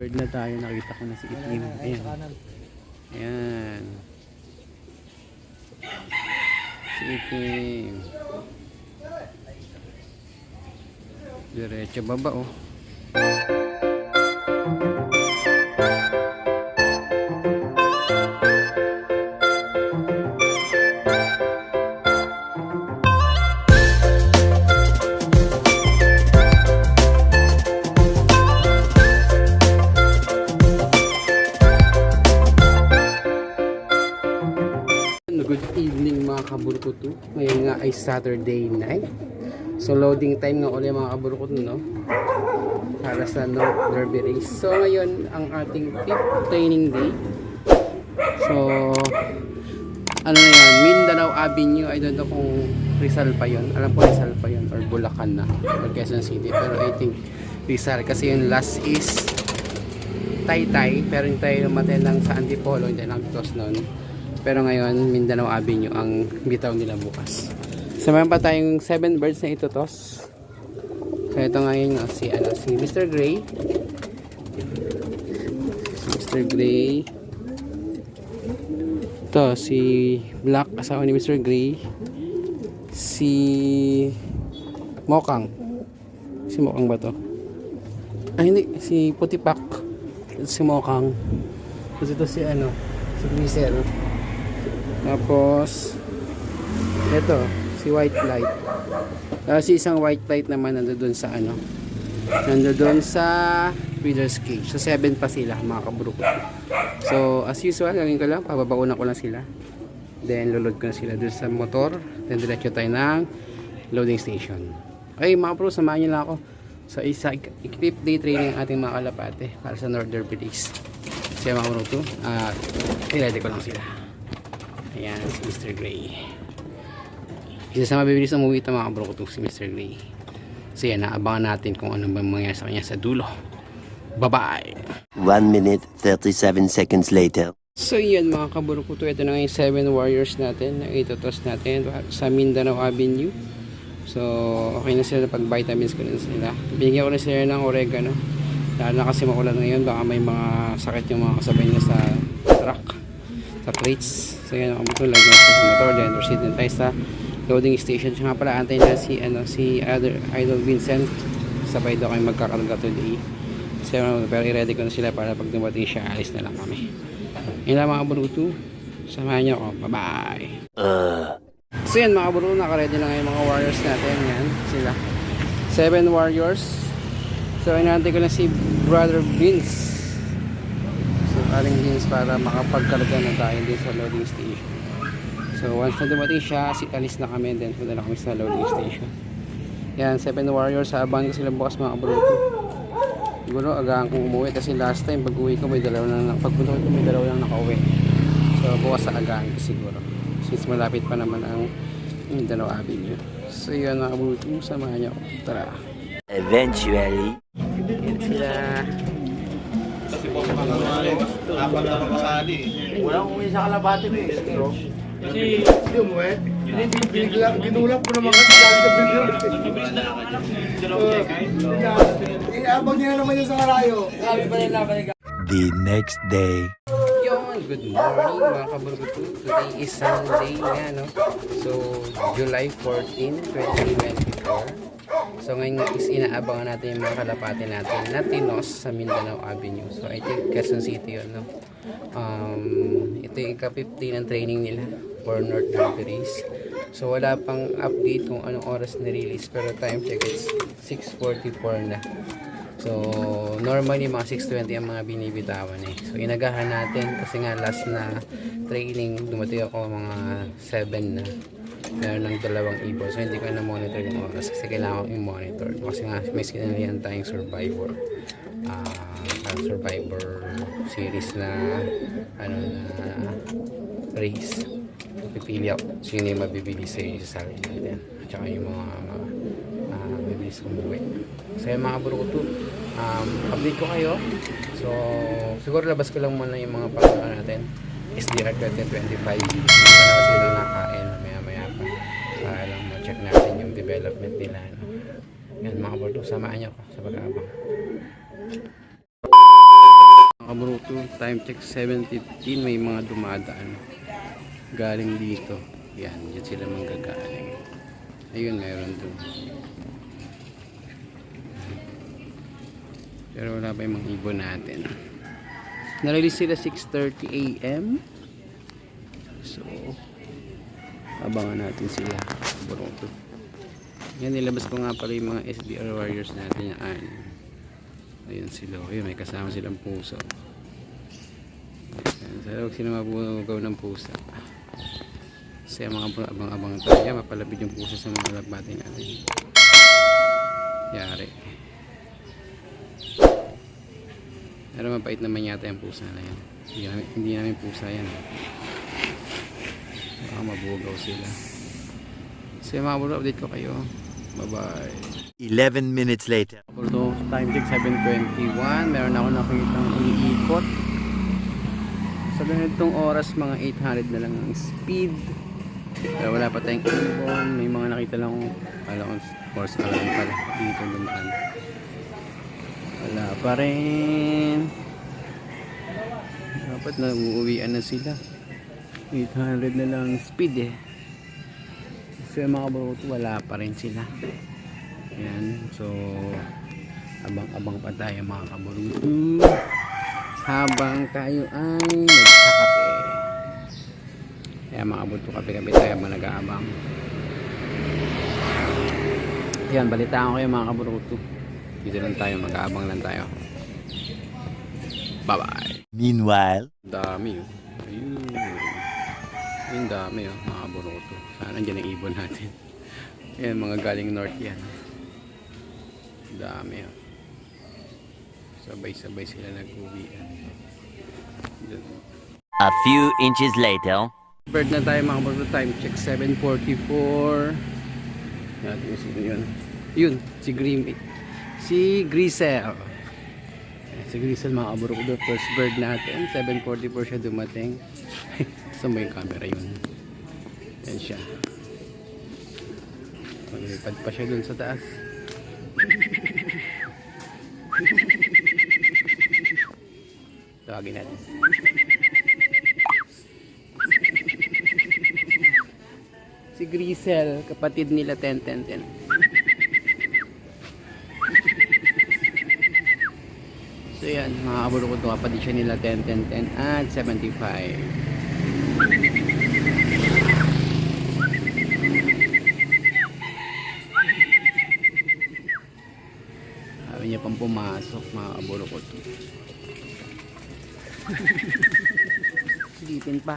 Bird na tayo, nakita ko na si Itim. Ayan. Ayan. Si Itim. Diretso baba oh. Mga kaburkutu. Ngayon nga ay Saturday night. So loading time nga ulit mga kaburkutu no. Para sa North Derby Race. So ngayon ang ating fifth training day. So ano na yan, Mindanao Avenue. I don't know kung Rizal pa yon. Alam ko Rizal pa yon or Bulacan na or Quezon City. Pero I think Rizal kasi yung last is Taytay pero hindi tayo namatay lang sa Antipolo hindi lang close noon pero ngayon Mindanao Avenue ang bitaw nila bukas so meron pa tayong 7 birds na itutos so ito ngayon oh, si, ano, si Mr. Gray si Mr. Gray ito si Black asawa ni Mr. Gray si Mokang si Mokang ba to? ah hindi si Putipak si Mokang tapos ito si ano si Grisel tapos ito si White Light. Tapos si isang White Light naman nandoon sa ano nandoon sa Breeder's Cage. So 7 pa sila mga kabruko. So as usual gawin ko lang pababauna ko lang sila. Then lulod ko na sila doon sa motor. Then diretso tayo ng loading station. Ay mga bro samahan niyo lang ako sa isa equip day training ating mga kalapate para sa Northern Police siya mga bro to at i-ready ko lang sila ayan si Mr. Gray isa sa mabilis umuwi ito mga bro to si Mr. Gray so yan naabangan natin kung ano ba mangyayari sa kanya sa dulo bye bye 1 minute 37 seconds later. So yan mga kaburukuto, ito na nga yung 7 warriors natin na itutos natin sa Mindanao Avenue. So okay na sila pag vitamins ko na sila. Bigyan ko na sila ng oregano. Dahil na kasi makulan ngayon, baka may mga sakit yung mga kasabay niya sa truck, sa crates. So yan ang kaburukuto, lagyan ko sa motor, then proceed din tayo sa loading station. Siya nga pala, antayin na si, ano, si other, Idol Vincent. Sabay daw kami magkakarga today. So, pero i-ready ko na sila para pag dumating siya, alis na lang kami. Yun lang mga Bruto. Samahan niyo ako. Bye-bye. Uh, So yan mga Bruto, nakaready na ngayon mga warriors natin. Yan, sila. Seven warriors. So inaantay ko na si Brother Vince. Aling Vince para makapagkarga na tayo din sa loading station. So once na dumating siya, si alis na kami. Then punta na kami sa loading station. Yan, seven warriors. Abangan ko sila bukas mga Bruto. Siguro agahan kong umuwi kasi last time pag uwi ko may dalawa na pagpunta ko may dalawa lang nakauwi. So bukas sa agahan ko siguro. Since malapit pa naman ang Mindanao Avenue. So yun mga buto, samahan niyo ako. Tara. eventually. Yan sila. Walang umuwi sa kalabati mo eh. Kasi, hindi umuwi. Bigla, ginulap ko naman kasi dahil sa bigla. Eh, abang niya naman yung sa karayo. The next day. Yun, good morning mga kaburgutu. Today is Sunday nga, no? So, July 14, 2024. So, ngayon is inaabangan natin yung mga kalapate natin na tinos sa Mindanao Avenue. So, I think Quezon City yun, no? Um, ito yung ika-15 ng training nila for North Race. So, wala pang update kung anong oras na-release. Pero time check, it's 6.44 na. So, normally mga 6.20 ang mga binibitawan eh. So, inagahan natin kasi nga last na training, dumating ako mga 7 na. Meron ng dalawang ibon. So, hindi ko na monitor yung oras kasi kailangan ko yung monitor. Kasi nga, may sinalihan tayong survivor. Parang survivor series na ano na race. Pipili ako. Sino yung mabibili sa sa sarili natin. At saka yung mga uh, mabilis umuwi. So yung mga bruto, um, update ko kayo. So, siguro labas ko lang muna yung mga pangalaman natin. SDR 2025. Hindi pa na sila nakain pa. Para lang ma-check natin yung development nila. No? Yan mga bruto, samahan niyo ako sa pag-aabang. kabruto. Time check 7.15. May mga dumadaan. Galing dito. Yan, dyan sila manggagaling. Ayun, meron doon. Pero wala pa yung mga ibon natin. Narelease sila 6.30 a.m. So, abangan natin sila. Kabruto. Yan, nilabas ko nga pala yung mga SDR warriors natin yan. Ayun sila. Ayun, may kasama silang puso. Sana huwag sila mabugaw ng pusa. Kasi mga abang-abang tayo, mapalapit yung pusa sa mga labati natin. Yari. Pero mapait naman yata yung pusa na yan. Hindi namin, hindi namin pusa yan. Baka mabugaw sila. So mga bro, update ko kayo. Bye-bye. 11 minutes later. Although time check 7.21, meron ako nakikitang umiikot. Sa ganitong oras, mga 800 na lang ang speed. Pero wala pa tayong ibon. May mga nakita lang akong, kala ko, course na lang pala. Dito naman. Wala pa rin. Dapat na uuwian na sila. 800 na lang ang speed eh. So yung mga baruto, wala pa rin sila. Ayan, so abang-abang pa tayo mga kaburuto habang tayo ay nagkakape. Kaya mga kaburuto kape-kape tayo habang nag-aabang. Ayan, balitaan ko kayo mga kaburuto. Dito lang tayo, mag-aabang lang tayo. Bye-bye. Meanwhile, Dami oh. Ayun dami oh, mga kaburuto. Sana andyan ang ibon natin. Ayan, mga galing north yan. Dami oh. Sabay-sabay sila nag-uwian. Dun. a few inches later. Bird na tayo mga kaburuto. Time check 7.44. Natin yung sino yun. Yun, si Green Si Grisel. Si Grisel mga kaburuto. First bird natin. 7.44 siya dumating. Saan ba yung camera yun? Yan siya. Maglipad pa siya dun sa taas. Tawagin natin. Si Grisel, kapatid nila 10-10-10. So yan, mga kaburo ko ito, kapatid siya nila 10-10-10 at 75. Silipin pa.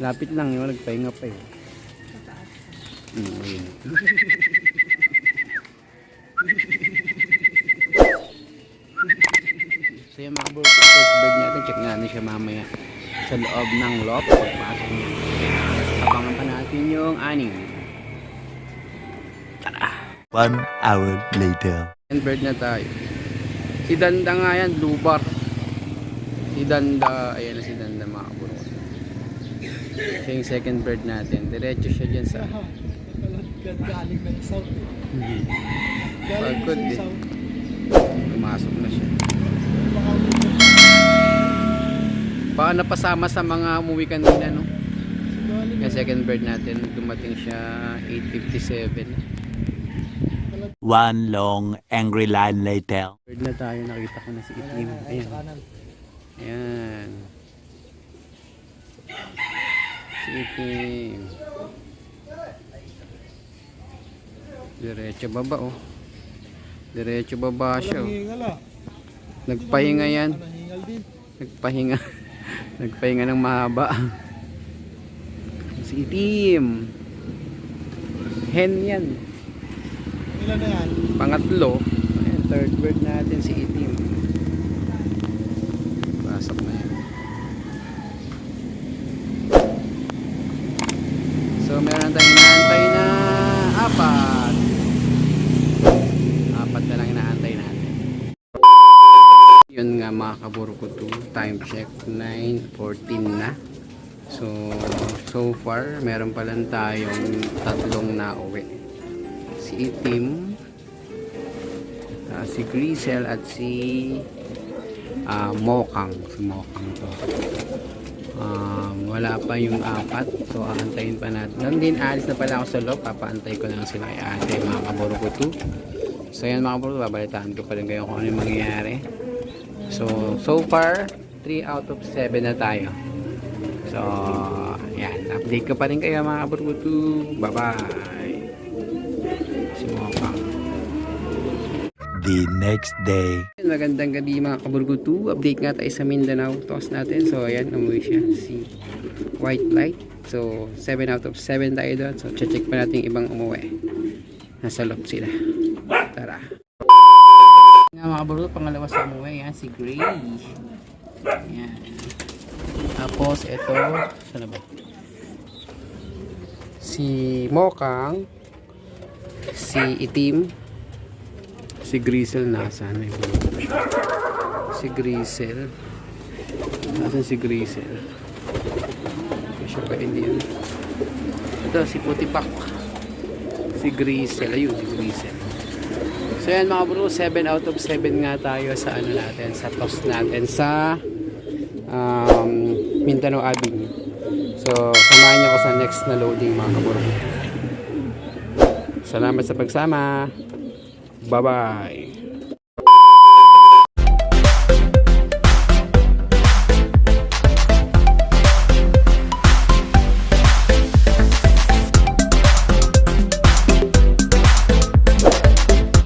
Lapit lang yun, nagpahinga pa yun. Mm, ayun. so yung mga bird, first bird natin, check natin siya mamaya sa loob ng loft. Pagpasok niya. Abangan pa natin yung aning. One hour later. And bird na tayo. Si Danda nga yan, lubar. Si Danda, ayan na si Danda mga kaburo. Siya yung second bird natin. Diretso siya dyan sa... Galing ng south. Eh. south. Pumasok na siya. Baka napasama sa mga umuwi kanina, no? Yung second bird natin, dumating siya 8.57. One long angry line later. Bird na tayo, nakita ko na si Itim. Ayan. Ayan. Si Itim. Diretso baba, oh. Diretso baba siya, oh. ah. Nagpahinga yan. Nagpahinga. Nagpahinga ng mahaba. Si Itim. Hen yan. Ilan na yan? Pangatlo. Ayan, third bird natin si Itim. Pasok na yan. So meron tayong inaantay na apat. Apat na lang inaantay natin. Yun nga mga kaburukutu. Time check 9.14 na. So, so far, meron pa lang tayong tatlong nauwi. Si Itim, ah, si Grisel at si ah, Mokang. Si Mokang to. Um, wala pa yung apat. So, aantayin pa natin. Nang din, alis na pala ako sa loob. Papaantay ko lang sila kay ate, mga kaburukutu. So, yan mga kaburukutu. Babalitaan ko pa rin kayo kung ano yung mangyayari. So, so far, 3 out of 7 na tayo. So, yan. Update ko pa rin kayo mga kaburukutu. Bye-bye. Si Mokang. The next day. Magandang gabi mga kaburgutu. Update nga tayo sa Mindanao. Toss natin. So, ayan. Umuwi siya. Si White Light. So, 7 out of 7 tayo doon. So, check pa natin ibang umuwi. Nasa loob sila. Tara. Mga kaburgutu. Pangalawa sa umuwi. Yan. Si Gray. Yan. Tapos, ito. Saan ba? Si Mokang. Si Itim si Grisel nasaan siya si Grisel nasaan si Grisel siya pa hindi yun ito si Putipak si Grisel ayun si Grisel so yan mga bro 7 out of 7 nga tayo sa ano natin sa toss natin sa um, Mindanao Avenue. So samahan niyo ako sa next na loading mga kaburo. Salamat sa pagsama. Bye-bye.